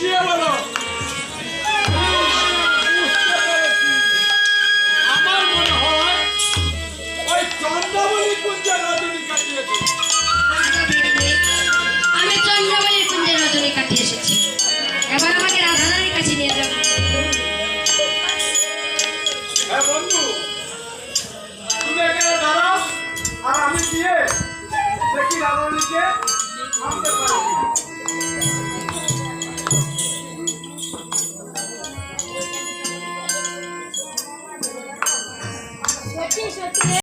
বলো আমার মনে হয় ওই চন্দ্রমণি কুঞ্জে রজনী কাটিয়েছে। আমি চন্দ্রবালির কুঞ্জে রজনী কাটিয়ে এসেছি। এবার আমাকে রাধারানীর কাছে নিয়ে যাও। হ্যাঁ বন্ধু তুমি এখানে দাঁড়াও আর আমি গিয়ে দেখি রাধারানীকে আনতে পারি 我这首歌